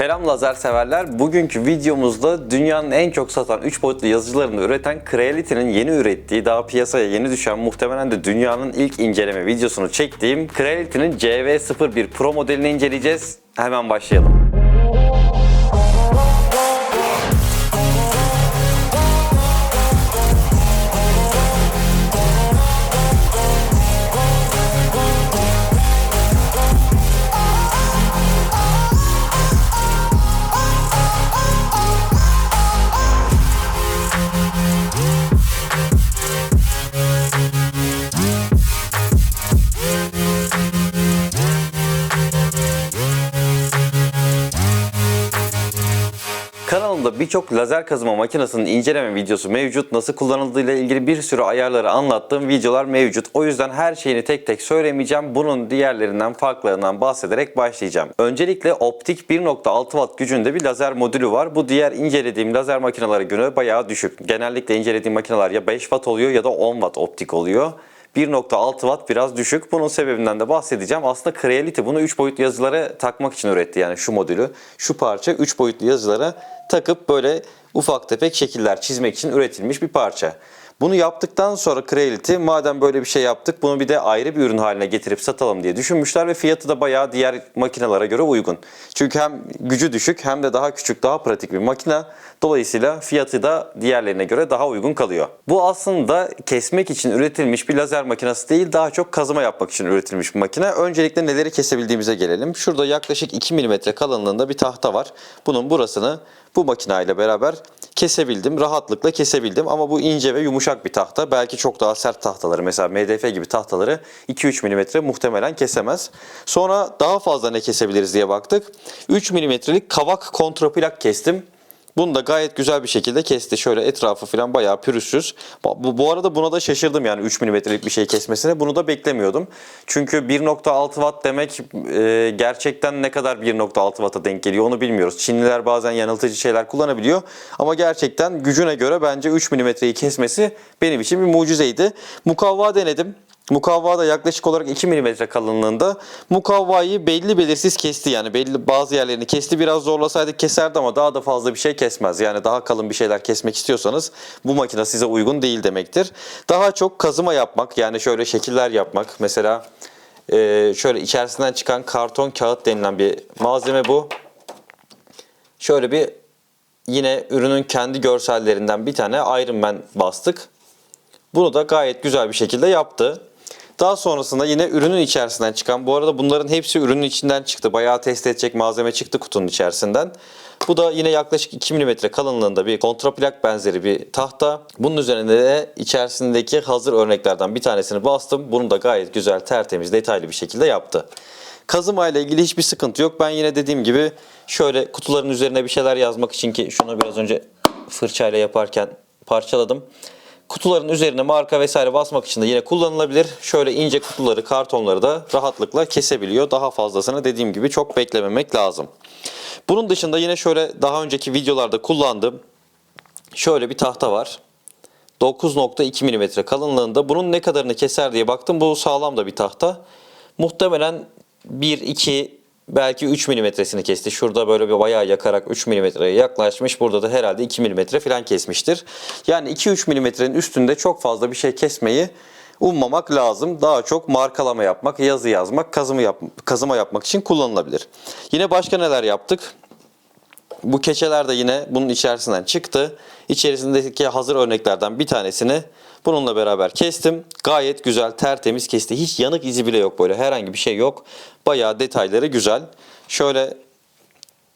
Selam lazer severler. Bugünkü videomuzda dünyanın en çok satan 3 boyutlu yazıcılarını üreten Creality'nin yeni ürettiği, daha piyasaya yeni düşen muhtemelen de dünyanın ilk inceleme videosunu çektiğim Creality'nin CV01 Pro modelini inceleyeceğiz. Hemen başlayalım. Kanalımda birçok lazer kazıma makinesinin inceleme videosu mevcut. Nasıl kullanıldığıyla ilgili bir sürü ayarları anlattığım videolar mevcut. O yüzden her şeyini tek tek söylemeyeceğim. Bunun diğerlerinden farklarından bahsederek başlayacağım. Öncelikle optik 1.6 watt gücünde bir lazer modülü var. Bu diğer incelediğim lazer makinelere göre bayağı düşük. Genellikle incelediğim makineler ya 5 watt oluyor ya da 10 watt optik oluyor. 1.6 watt biraz düşük. Bunun sebebinden de bahsedeceğim. Aslında Creality bunu 3 boyutlu yazılara takmak için üretti. Yani şu modülü, şu parça 3 boyutlu yazılara takıp böyle ufak tefek şekiller çizmek için üretilmiş bir parça. Bunu yaptıktan sonra Creality madem böyle bir şey yaptık bunu bir de ayrı bir ürün haline getirip satalım diye düşünmüşler ve fiyatı da bayağı diğer makinelere göre uygun. Çünkü hem gücü düşük hem de daha küçük daha pratik bir makine. Dolayısıyla fiyatı da diğerlerine göre daha uygun kalıyor. Bu aslında kesmek için üretilmiş bir lazer makinesi değil daha çok kazıma yapmak için üretilmiş bir makine. Öncelikle neleri kesebildiğimize gelelim. Şurada yaklaşık 2 mm kalınlığında bir tahta var. Bunun burasını bu makineyle beraber kesebildim. Rahatlıkla kesebildim ama bu ince ve yumuşak bir tahta. Belki çok daha sert tahtaları mesela MDF gibi tahtaları 2-3 mm muhtemelen kesemez. Sonra daha fazla ne kesebiliriz diye baktık. 3 mm'lik kavak kontraplak kestim. Bunu da gayet güzel bir şekilde kesti. Şöyle etrafı falan bayağı pürüzsüz. Bu, bu arada buna da şaşırdım yani 3 mm'lik bir şey kesmesine. Bunu da beklemiyordum. Çünkü 1.6 watt demek e, gerçekten ne kadar 1.6 watt'a denk geliyor onu bilmiyoruz. Çinliler bazen yanıltıcı şeyler kullanabiliyor. Ama gerçekten gücüne göre bence 3 mm'yi kesmesi benim için bir mucizeydi. Mukavva denedim. Mukavva da yaklaşık olarak 2 mm kalınlığında. Mukavvayı belli belirsiz kesti yani belli bazı yerlerini kesti. Biraz zorlasaydık keserdi ama daha da fazla bir şey kesmez. Yani daha kalın bir şeyler kesmek istiyorsanız bu makine size uygun değil demektir. Daha çok kazıma yapmak yani şöyle şekiller yapmak. Mesela e, şöyle içerisinden çıkan karton kağıt denilen bir malzeme bu. Şöyle bir yine ürünün kendi görsellerinden bir tane Iron Man bastık. Bunu da gayet güzel bir şekilde yaptı. Daha sonrasında yine ürünün içerisinden çıkan, bu arada bunların hepsi ürünün içinden çıktı. Bayağı test edecek malzeme çıktı kutunun içerisinden. Bu da yine yaklaşık 2 mm kalınlığında bir kontraplak benzeri bir tahta. Bunun üzerinde de içerisindeki hazır örneklerden bir tanesini bastım. Bunu da gayet güzel, tertemiz, detaylı bir şekilde yaptı. Kazıma ile ilgili hiçbir sıkıntı yok. Ben yine dediğim gibi şöyle kutuların üzerine bir şeyler yazmak için ki şunu biraz önce fırçayla yaparken parçaladım. Kutuların üzerine marka vesaire basmak için de yine kullanılabilir. Şöyle ince kutuları, kartonları da rahatlıkla kesebiliyor. Daha fazlasını dediğim gibi çok beklememek lazım. Bunun dışında yine şöyle daha önceki videolarda kullandığım şöyle bir tahta var. 9.2 mm kalınlığında. Bunun ne kadarını keser diye baktım. Bu sağlam da bir tahta. Muhtemelen 1, 2, belki 3 milimetresini kesti. Şurada böyle bir bayağı yakarak 3 milimetreye yaklaşmış. Burada da herhalde 2 milimetre falan kesmiştir. Yani 2-3 milimetrenin üstünde çok fazla bir şey kesmeyi ummamak lazım. Daha çok markalama yapmak, yazı yazmak, kazıma, yap kazıma yapmak için kullanılabilir. Yine başka neler yaptık? Bu keçeler de yine bunun içerisinden çıktı. İçerisindeki hazır örneklerden bir tanesini bununla beraber kestim. Gayet güzel, tertemiz kesti. Hiç yanık izi bile yok böyle. Herhangi bir şey yok. Bayağı detayları güzel. Şöyle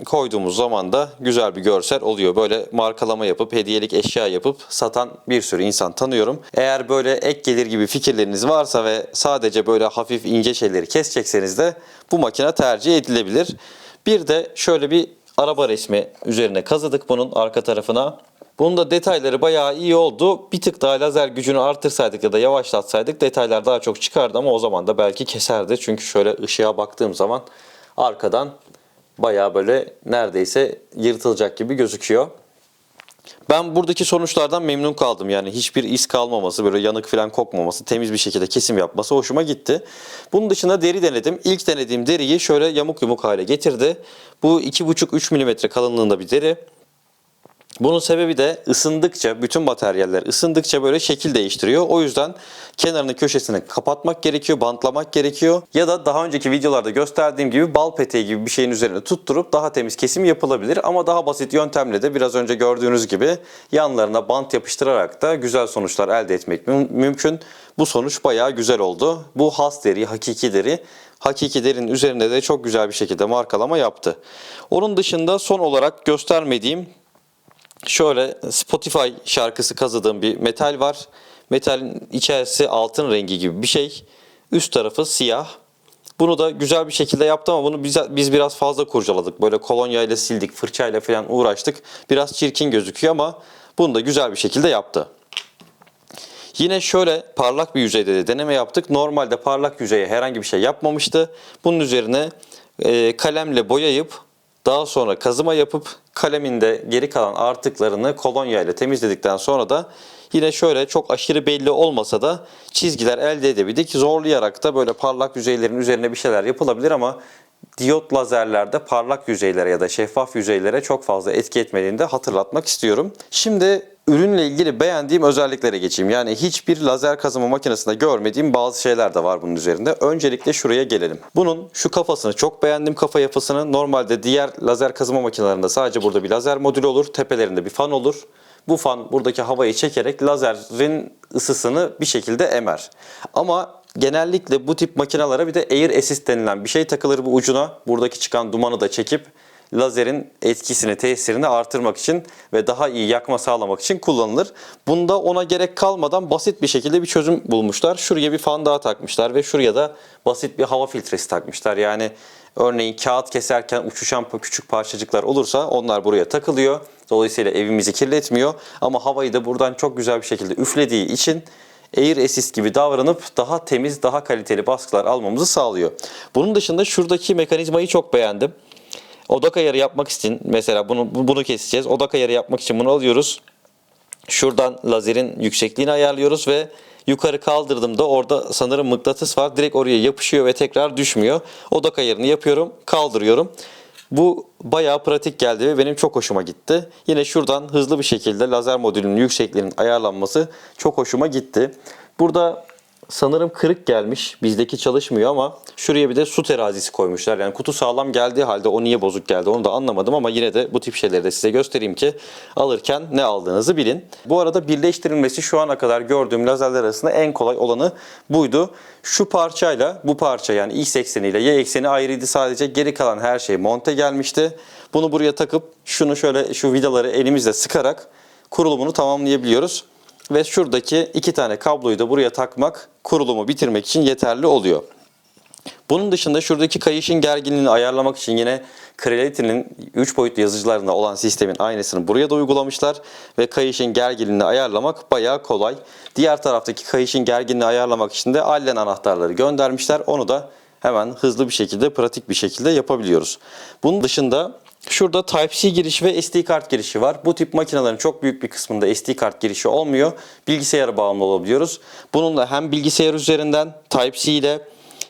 koyduğumuz zaman da güzel bir görsel oluyor. Böyle markalama yapıp hediyelik eşya yapıp satan bir sürü insan tanıyorum. Eğer böyle ek gelir gibi fikirleriniz varsa ve sadece böyle hafif ince şeyleri kesecekseniz de bu makine tercih edilebilir. Bir de şöyle bir araba resmi üzerine kazıdık bunun arka tarafına. Bunun da detayları bayağı iyi oldu. Bir tık daha lazer gücünü artırsaydık ya da yavaşlatsaydık detaylar daha çok çıkardı ama o zaman da belki keserdi. Çünkü şöyle ışığa baktığım zaman arkadan bayağı böyle neredeyse yırtılacak gibi gözüküyor. Ben buradaki sonuçlardan memnun kaldım. Yani hiçbir iz kalmaması, böyle yanık falan kokmaması, temiz bir şekilde kesim yapması hoşuma gitti. Bunun dışında deri denedim. İlk denediğim deriyi şöyle yamuk yumuk hale getirdi. Bu 2,5-3 mm kalınlığında bir deri. Bunun sebebi de ısındıkça, bütün materyaller ısındıkça böyle şekil değiştiriyor. O yüzden kenarını köşesini kapatmak gerekiyor, bantlamak gerekiyor. Ya da daha önceki videolarda gösterdiğim gibi bal peteği gibi bir şeyin üzerine tutturup daha temiz kesim yapılabilir. Ama daha basit yöntemle de biraz önce gördüğünüz gibi yanlarına bant yapıştırarak da güzel sonuçlar elde etmek müm- mümkün. Bu sonuç bayağı güzel oldu. Bu has deri, hakiki deri. Hakiki derinin üzerinde de çok güzel bir şekilde markalama yaptı. Onun dışında son olarak göstermediğim Şöyle Spotify şarkısı kazıdığım bir metal var. Metalin içerisi altın rengi gibi bir şey. Üst tarafı siyah. Bunu da güzel bir şekilde yaptı ama bunu biz, biz biraz fazla kurcaladık. Böyle kolonya ile sildik, fırçayla falan uğraştık. Biraz çirkin gözüküyor ama bunu da güzel bir şekilde yaptı. Yine şöyle parlak bir yüzeyde de deneme yaptık. Normalde parlak yüzeye herhangi bir şey yapmamıştı. Bunun üzerine e, kalemle boyayıp daha sonra kazıma yapıp kalemin de geri kalan artıklarını kolonya ile temizledikten sonra da yine şöyle çok aşırı belli olmasa da çizgiler elde edebildik. Zorlayarak da böyle parlak yüzeylerin üzerine bir şeyler yapılabilir ama diyot lazerlerde parlak yüzeylere ya da şeffaf yüzeylere çok fazla etki etmediğini de hatırlatmak istiyorum. Şimdi ürünle ilgili beğendiğim özelliklere geçeyim. Yani hiçbir lazer kazıma makinesinde görmediğim bazı şeyler de var bunun üzerinde. Öncelikle şuraya gelelim. Bunun şu kafasını çok beğendim kafa yapısını. Normalde diğer lazer kazıma makinelerinde sadece burada bir lazer modülü olur. Tepelerinde bir fan olur. Bu fan buradaki havayı çekerek lazerin ısısını bir şekilde emer. Ama genellikle bu tip makinalara bir de air assist denilen bir şey takılır bu ucuna. Buradaki çıkan dumanı da çekip lazerin etkisini, tesirini artırmak için ve daha iyi yakma sağlamak için kullanılır. Bunda ona gerek kalmadan basit bir şekilde bir çözüm bulmuşlar. Şuraya bir fan daha takmışlar ve şuraya da basit bir hava filtresi takmışlar. Yani örneğin kağıt keserken uçuşan küçük parçacıklar olursa onlar buraya takılıyor. Dolayısıyla evimizi kirletmiyor ama havayı da buradan çok güzel bir şekilde üflediği için Air Assist gibi davranıp daha temiz, daha kaliteli baskılar almamızı sağlıyor. Bunun dışında şuradaki mekanizmayı çok beğendim. Odak ayarı yapmak için mesela bunu bunu keseceğiz. Odak ayarı yapmak için bunu alıyoruz. Şuradan lazerin yüksekliğini ayarlıyoruz ve yukarı kaldırdığımda orada sanırım mıknatıs var. Direkt oraya yapışıyor ve tekrar düşmüyor. Odak ayarını yapıyorum, kaldırıyorum. Bu bayağı pratik geldi ve benim çok hoşuma gitti. Yine şuradan hızlı bir şekilde lazer modülünün yüksekliğinin ayarlanması çok hoşuma gitti. Burada sanırım kırık gelmiş. Bizdeki çalışmıyor ama şuraya bir de su terazisi koymuşlar. Yani kutu sağlam geldiği halde o niye bozuk geldi onu da anlamadım ama yine de bu tip şeyleri de size göstereyim ki alırken ne aldığınızı bilin. Bu arada birleştirilmesi şu ana kadar gördüğüm lazerler arasında en kolay olanı buydu. Şu parçayla bu parça yani X ekseni ile Y ekseni ayrıydı sadece. Geri kalan her şey monte gelmişti. Bunu buraya takıp şunu şöyle şu vidaları elimizle sıkarak kurulumunu tamamlayabiliyoruz. Ve şuradaki iki tane kabloyu da buraya takmak kurulumu bitirmek için yeterli oluyor. Bunun dışında şuradaki kayışın gerginliğini ayarlamak için yine Creality'nin 3 boyutlu yazıcılarında olan sistemin aynısını buraya da uygulamışlar ve kayışın gerginliğini ayarlamak bayağı kolay. Diğer taraftaki kayışın gerginliğini ayarlamak için de Allen anahtarları göndermişler. Onu da hemen hızlı bir şekilde, pratik bir şekilde yapabiliyoruz. Bunun dışında Şurada Type-C girişi ve SD kart girişi var. Bu tip makinelerin çok büyük bir kısmında SD kart girişi olmuyor. Bilgisayara bağımlı olabiliyoruz. Bununla hem bilgisayar üzerinden Type-C ile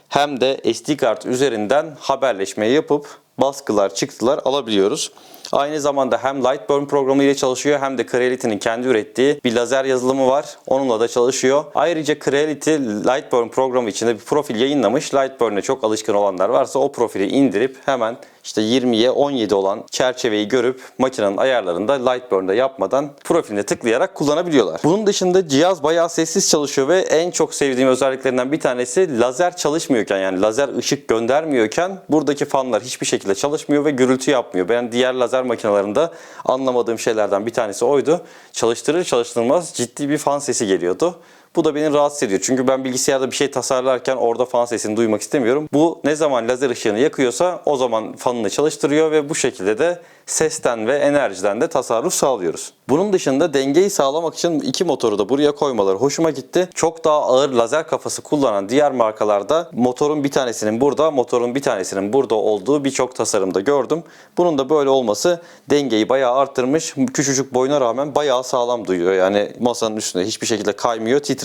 hem de SD kart üzerinden haberleşme yapıp baskılar, çıktılar alabiliyoruz. Aynı zamanda hem Lightburn programı ile çalışıyor hem de Creality'nin kendi ürettiği bir lazer yazılımı var. Onunla da çalışıyor. Ayrıca Creality Lightburn programı içinde bir profil yayınlamış. Lightburn'e çok alışkın olanlar varsa o profili indirip hemen işte 20'ye 17 olan çerçeveyi görüp makinenin ayarlarında Lightburn'da yapmadan profiline tıklayarak kullanabiliyorlar. Bunun dışında cihaz bayağı sessiz çalışıyor ve en çok sevdiğim özelliklerinden bir tanesi lazer çalışmıyorken yani lazer ışık göndermiyorken buradaki fanlar hiçbir şekilde çalışmıyor ve gürültü yapmıyor. Ben diğer lazer makinelerinde anlamadığım şeylerden bir tanesi oydu. Çalıştırır çalıştırmaz ciddi bir fan sesi geliyordu. Bu da beni rahatsız ediyor. Çünkü ben bilgisayarda bir şey tasarlarken orada fan sesini duymak istemiyorum. Bu ne zaman lazer ışığını yakıyorsa o zaman fanını çalıştırıyor ve bu şekilde de sesten ve enerjiden de tasarruf sağlıyoruz. Bunun dışında dengeyi sağlamak için iki motoru da buraya koymaları hoşuma gitti. Çok daha ağır lazer kafası kullanan diğer markalarda motorun bir tanesinin burada, motorun bir tanesinin burada olduğu birçok tasarımda gördüm. Bunun da böyle olması dengeyi bayağı arttırmış. Küçücük boyuna rağmen bayağı sağlam duyuyor. Yani masanın üstünde hiçbir şekilde kaymıyor, titremiyor.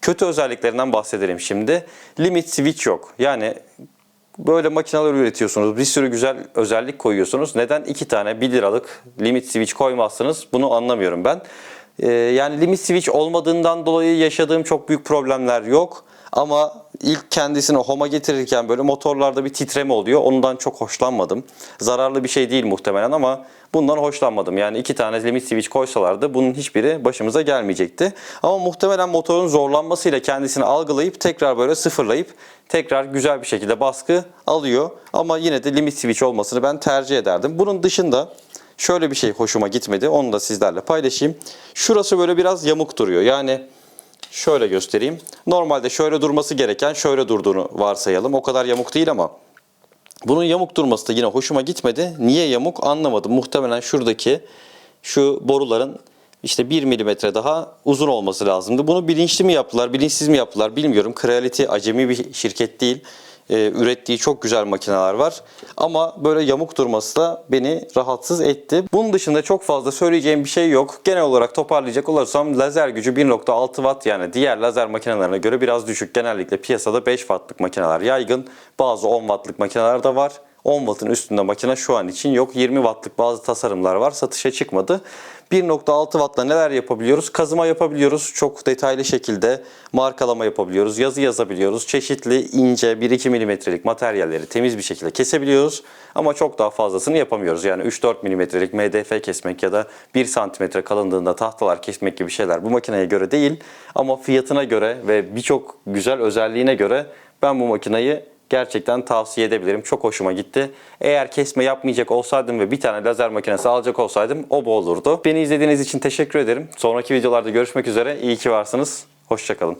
Kötü özelliklerinden bahsedelim şimdi. Limit switch yok. Yani böyle makineler üretiyorsunuz. Bir sürü güzel özellik koyuyorsunuz. Neden iki tane 1 liralık limit switch koymazsınız? Bunu anlamıyorum ben. Ee, yani limit switch olmadığından dolayı yaşadığım çok büyük problemler yok. Ama ilk kendisini homa getirirken böyle motorlarda bir titreme oluyor. Ondan çok hoşlanmadım. Zararlı bir şey değil muhtemelen ama bundan hoşlanmadım. Yani iki tane limit switch koysalardı bunun hiçbiri başımıza gelmeyecekti. Ama muhtemelen motorun zorlanmasıyla kendisini algılayıp tekrar böyle sıfırlayıp tekrar güzel bir şekilde baskı alıyor. Ama yine de limit switch olmasını ben tercih ederdim. Bunun dışında şöyle bir şey hoşuma gitmedi. Onu da sizlerle paylaşayım. Şurası böyle biraz yamuk duruyor. Yani Şöyle göstereyim. Normalde şöyle durması gereken şöyle durduğunu varsayalım. O kadar yamuk değil ama bunun yamuk durması da yine hoşuma gitmedi. Niye yamuk anlamadım. Muhtemelen şuradaki şu boruların işte 1 milimetre daha uzun olması lazımdı. Bunu bilinçli mi yaptılar, bilinçsiz mi yaptılar bilmiyorum. Creality acemi bir şirket değil. Ee, ürettiği çok güzel makineler var. Ama böyle yamuk durması da beni rahatsız etti. Bunun dışında çok fazla söyleyeceğim bir şey yok. Genel olarak toparlayacak olursam lazer gücü 1.6 watt yani diğer lazer makinelerine göre biraz düşük. Genellikle piyasada 5 wattlık makineler yaygın. Bazı 10 wattlık makineler de var. 10 wattın üstünde makine şu an için yok. 20 wattlık bazı tasarımlar var. Satışa çıkmadı. 1.6 wattla neler yapabiliyoruz? Kazıma yapabiliyoruz. Çok detaylı şekilde markalama yapabiliyoruz. Yazı yazabiliyoruz. Çeşitli ince 1-2 milimetrelik materyalleri temiz bir şekilde kesebiliyoruz. Ama çok daha fazlasını yapamıyoruz. Yani 3-4 milimetrelik MDF kesmek ya da 1 santimetre kalınlığında tahtalar kesmek gibi şeyler bu makineye göre değil. Ama fiyatına göre ve birçok güzel özelliğine göre ben bu makineyi gerçekten tavsiye edebilirim. Çok hoşuma gitti. Eğer kesme yapmayacak olsaydım ve bir tane lazer makinesi alacak olsaydım o bu olurdu. Beni izlediğiniz için teşekkür ederim. Sonraki videolarda görüşmek üzere. İyi ki varsınız. Hoşçakalın.